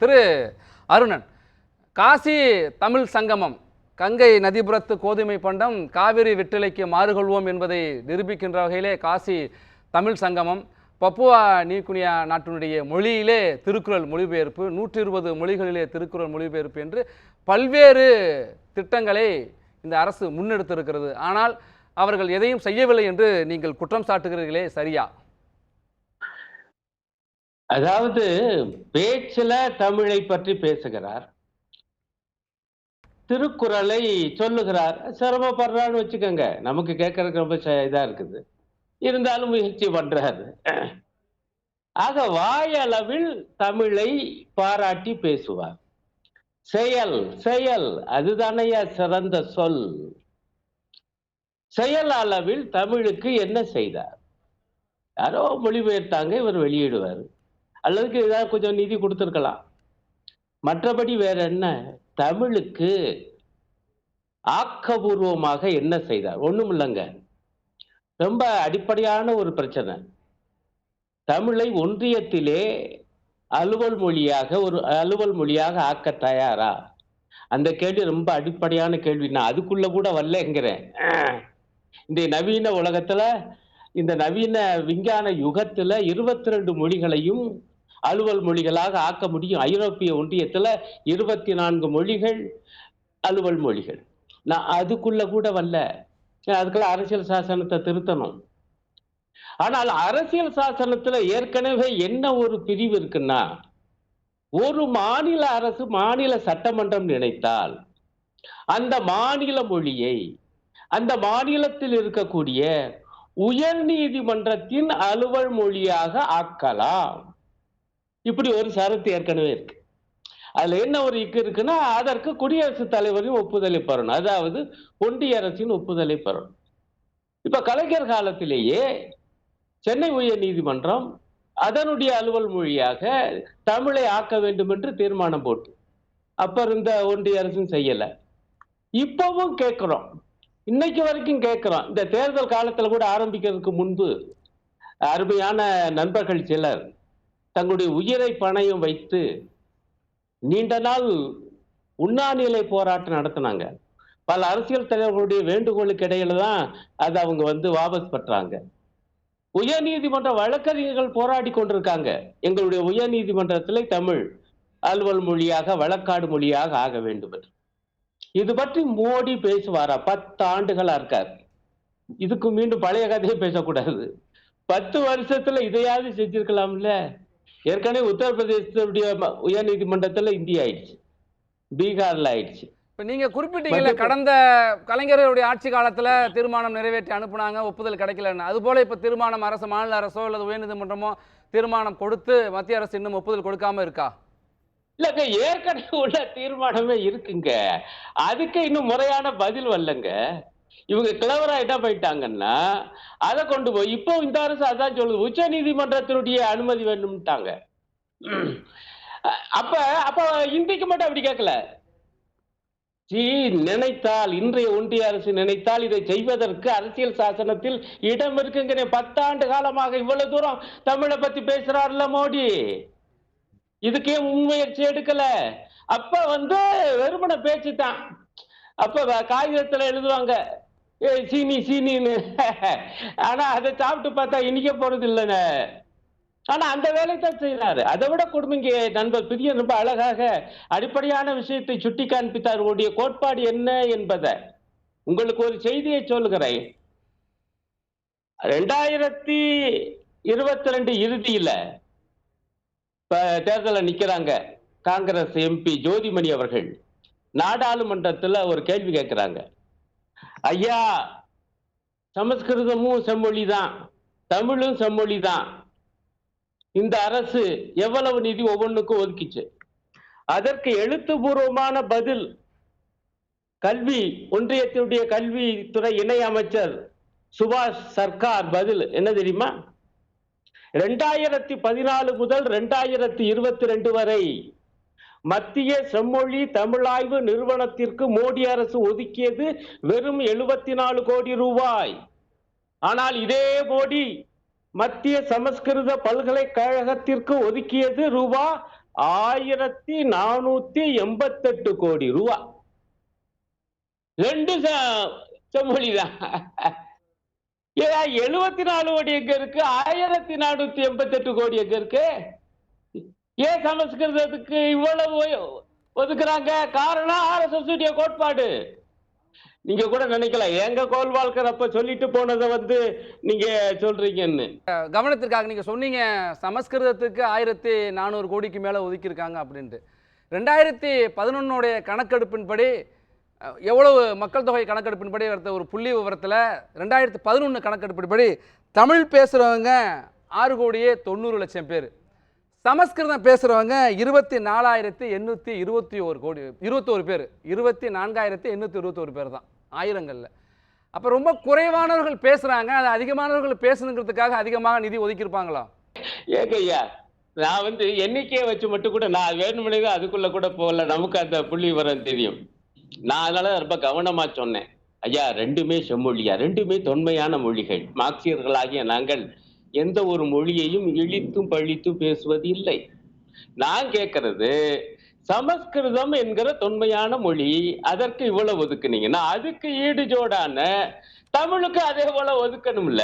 திரு அருணன். காசி தமிழ் சங்கமம் கங்கை நதிபுரத்து கோதுமை பண்டம் காவிரி வெற்றிலைக்கு மாறுகொள்வோம் என்பதை நிரூபிக்கின்ற வகையிலே காசி தமிழ் சங்கமம் பப்புவா நீக்குனியா நாட்டினுடைய மொழியிலே திருக்குறள் மொழிபெயர்ப்பு நூற்றி இருபது மொழிகளிலே திருக்குறள் மொழிபெயர்ப்பு என்று பல்வேறு திட்டங்களை இந்த அரசு முன்னெடுத்திருக்கிறது. ஆனால் அவர்கள் எதையும் செய்யவில்லை என்று நீங்கள் குற்றம் சாட்டுகிறீர்களே சரியா? அதாவது பேச்சில் தமிழை பற்றி பேசுகிறார். திருக்குறளை சொல்லுகிறார். சிரமப்படுறான்னு வச்சுக்கோங்க. நமக்கு கேட்கறதுக்கு ரொம்ப ச- இதா இருக்குது. இருந்தாலும் முயற்சி பண்றாரு. ஆக வாயளவில் தமிழை பாராட்டி பேசுவார். செயல் செயல் அதுதானையா சிறந்த சொல். செயல் அளவில் தமிழுக்கு என்ன செய்தார்? யாரோ மொழிபெயர்த்தாங்க இவர் வெளியிடுவார். அல்லதுக்கு ஏதாவது கொஞ்சம் நிதி கொடுத்துருக்கலாம். மற்றபடி வேற என்ன? தமிழுக்கு ஆக்கபூர்வமாக என்ன செய்தார்? ஒன்றும் இல்லைங்க. ரொம்ப அடிப்படையான ஒரு பிரச்சனை. தமிழை ஒன்றியத்திலே அலுவல் மொழியாக ஒரு அலுவல் மொழியாக ஆக்க தயாரா? அந்த கேள்வி ரொம்ப அடிப்படையான கேள்வி. நான் அதுக்குள்ள கூட வரலங்கிறேன். இந்த நவீன உலகத்துல இந்த நவீன விஞ்ஞான யுகத்துல இருபத்தி ரெண்டு மொழிகளையும் அலுவல் மொழிகளாக ஆக்க முடியும். ஐரோப்பிய ஒன்றியத்தில் இருபத்தி நான்கு மொழிகள் அலுவல் மொழிகள். நான் அதுக்குள்ள கூட வரல. அதுக்குள்ள அரசியல் சாசனத்தை திருத்தணும். ஆனால் அரசியல் சாசனத்துல ஏற்கனவே என்ன ஒரு பிரிவு இருக்குன்னா ஒரு மாநில அரசு மாநில சட்டமன்றம் நினைத்தால் அந்த மாநில மொழியை அந்த மாநிலத்தில் இருக்கக்கூடிய உயர் நீதிமன்றத்தின் அலுவல் மொழியாக ஆக்கலாம். இப்படி ஒரு சரத்து ஏற்கனவே இருக்கு. அதுல என்ன ஒரு இக்கு இருக்குன்னா அதற்கு குடியரசுத் தலைவரின் ஒப்புதலை பெறணும். அதாவது ஒன்றிய அரசின் ஒப்புதலை பெறணும். இப்ப கலைஞர் காலத்திலேயே சென்னை உயர் நீதிமன்றம் அதனுடைய அலுவல் மொழியாக தமிழை ஆக்க வேண்டும் என்று தீர்மானம் போட்டு அப்ப இருந்த ஒன்றிய அரசும் செய்யல. இப்பவும் கேட்கிறோம். இன்னைக்கு வரைக்கும் கேட்கிறோம். இந்த தேர்தல் காலத்துல கூட ஆரம்பிக்கிறதுக்கு முன்பு அருமையான நண்பர்கள் சிலர் தங்களுடைய உயிரை பணையும் வைத்து நீண்ட நாள் உண்ணாநிலை போராட்டம் நடத்தினாங்க. பல அரசியல் தலைவர்களுடைய வேண்டுகோளுக்கு இடையில தான் அது அவங்க வந்து வாபஸ் பெற்றாங்க. உயர்நீதிமன்ற வழக்கறிஞர்கள் போராடி கொண்டிருக்காங்க. எங்களுடைய உயர்நீதிமன்றத்திலே தமிழ் அலுவல் மொழியாக வழக்காடு மொழியாக ஆக வேண்டும் என்று. இது பற்றி மோடி பேசுவாரா? பத்து ஆண்டுகளா இருக்கார். இதுக்கு மீண்டும் பழைய கதையை பேசக்கூடாது. பத்து வருஷத்துல இதையாவது செஞ்சிருக்கலாம்ல? ஏற்கனவே உத்தரப்பிரதேசத்துடைய ம- உயர்நீதிமன்றத்துல இந்தியா ஆயிடுச்சு. பீகார்ல ஆயிடுச்சு. இப்போ நீங்கள் குறிப்பிட்டீங்கல்ல கடந்த கலைஞருடைய ஆட்சி காலத்தில் தீர்மானம் நிறைவேற்றி அனுப்புனாங்க ஒப்புதல் கிடைக்கலன்னு. அதுபோல் இப்போ தீர்மானம் அரசு மாநில அரசோ அல்லது உயர்நீதிமன்றமோ தீர்மானம் கொடுத்து மத்திய அரசு இன்னும் ஒப்புதல் கொடுக்காம இருக்கா? இல்லங்க ஏற்கனவே உள்ள தீர்மானமே இருக்குங்க. அதுக்கு இன்னும் முறையான பதில் வரலங்க. இவங்க கிளவராயிட்டா என்ன போயிட்டாங்கன்னா அதை கொண்டு போய் இப்போ இந்த அரசு அதான் சொல்லுது உச்ச நீதிமன்றத்தினுடைய அனுமதி வேணும்ட்டாங்க அப்ப அப்ப இந்திக்கு மட்டும் அப்படி கேட்கல. ஜி நினைத்தால் இன்றைய ஒன்றிய அரசு நினைத்தால் இதை செய்வதற்கு அரசியல் சாசனத்தில் இடம் இருக்குங்கிற பத்தாண்டு காலமாக இவ்வளவு தூரம் தமிழை பத்தி பேசுறாருல மோடி. இதுக்கே முன்முயற்சி எடுக்கல. அப்ப வந்து வெறுமன பேச்சு தான் அப்ப காகிதத்துல எழுதுவாங்க. ஏய் சீனி சீனின்னு. ஆனா அதை சாப்பிட்டு பார்த்தா இனிக்க போறது இல்லைன்னு. ஆனா அந்த வேலையை தான் செய்யறாரு அதை விட கொடுமைங்க நண்பர் பிரிய ரொம்ப அழகாக அடிப்படையான விஷயத்தை சுட்டி காண்பித்தார். உடைய கோட்பாடு என்ன என்பதை. உங்களுக்கு ஒரு செய்தியை சொல்லுகிறேன். ரெண்டாயிரத்தி இருபத்தி ரெண்டு இறுதியில இப்ப தேர்தலில் நிக்கிறாங்க. காங்கிரஸ் எம்பி ஜோதிமணி அவர்கள். நாடாளுமன்றத்தில் ஒரு கேள்வி கேட்குறாங்க ஐயா சமஸ்கிருதமும் செம்மொழி தான் தமிழும் செம்மொழி தான் இந்த அரசு எவ்வளவு நிதி ஒவ்வொன்றுக்கும் ஒதுக்கிச்சு? அதற்கு எழுத்துப்பூர்வமான பதில் கல்வி ஒன்றியத்தினுடைய கல்வித்துறை இணை அமைச்சர் சுபாஷ் சர்க்கார் பதில் என்ன தெரியுமா? ரெண்டாயிரத்தி பதினாலு முதல் ரெண்டாயிரத்தி இருபத்தி ரெண்டு வரை மத்திய செம்மொழி தமிழாய்வு நிறுவனத்திற்கு மோடி அரசு ஒதுக்கியது வெறும் எழுபத்தி நாலு கோடி ரூபாய். ஆனால் இதே மோடி மத்திய சமஸ்கிருத பல்கலைக்கழகத்திற்கு ஒதுக்கியது ரூபா ஆயிரத்தி நானூத்தி எண்பத்தெட்டு கோடி ரூபா. ரெண்டு ச- செம்மொழி எழுபத்தி நாலு கோடி எங்க இருக்கு? ஆயிரத்தி நானூத்தி எண்பத்தெட்டு கோடி எங்க இருக்கு? ஏன் சமஸ்கிருதத்துக்கு இவ்வளவு ஒதுக்குறாங்க? காரணம் ஆர்எஸ்எஸ் உடைய கோட்பாடு. நீங்க கூட நினைக்கலாம். எங்க கோல்வால்கர் அப்ப சொல்லிட்டு போனதை வந்து நீங்க சொல்றீங்கன்னு. கவனத்திற்காக நீங்கள் சொன்னீங்க சமஸ்கிருதத்துக்கு ஆயிரத்தி நானூறு கோடிக்கு மேலே ஒதுக்கியிருக்காங்க அப்படின்ட்டு. ரெண்டாயிரத்தி பதினொன்னுடைய கணக்கெடுப்பின்படி எவ்வளவு மக்கள் தொகை கணக்கெடுப்பின்படி வரத்த ஒரு புள்ளி விவரத்தில் ரெண்டாயிரத்தி பதினொன்று கணக்கெடுப்பின்படி தமிழ் பேசுகிறவங்க ஆறு கோடியே தொண்ணூறு லட்சம் பேர். சமஸ்கிருதம் பேசுகிறவங்க இருபத்தி நாலாயிரத்தி எண்ணூற்றி இருபத்தி ஒரு கோடி இருபத்தோரு பேர். இருபத்தி நான்காயிரத்தி எண்ணூற்றி இருபத்தோரு பேர் தான் ஆயிரங்களில். அப்போ ரொம்ப குறைவானவர்கள் பேசுகிறாங்க அது அதிகமானவர்கள் பேசணுங்கிறதுக்காக அதிகமாக நிதி ஒதுக்கியிருப்பாங்களா? ஏங்க நான் வந்து எண்ணிக்கையை வச்சு மட்டும் கூட நான் வேணுமனே தான் அதுக்குள்ளே கூட போகல. நமக்கு அந்த புள்ளி விவரம் தெரியும். நான் அதனால ரொம்ப கவனமாக சொன்னேன். ஐயா ரெண்டுமே செம்மொழியா ரெண்டுமே தொன்மையான மொழிகள். மார்க்சியர்களாகிய நாங்கள் எந்த ஒரு மொழியையும் இழித்தும் பழித்தும் பேசுவது இல்லை. நான் கேட்கறது சமஸ்கிருதம் என்கிற தொன்மையான மொழி அதற்கு இவ்வளவு ஒதுக்குனீங்கன்னா அதுக்கு ஈடுஜோடான தமிழுக்கு அதே போல ஒதுக்கணும்ல.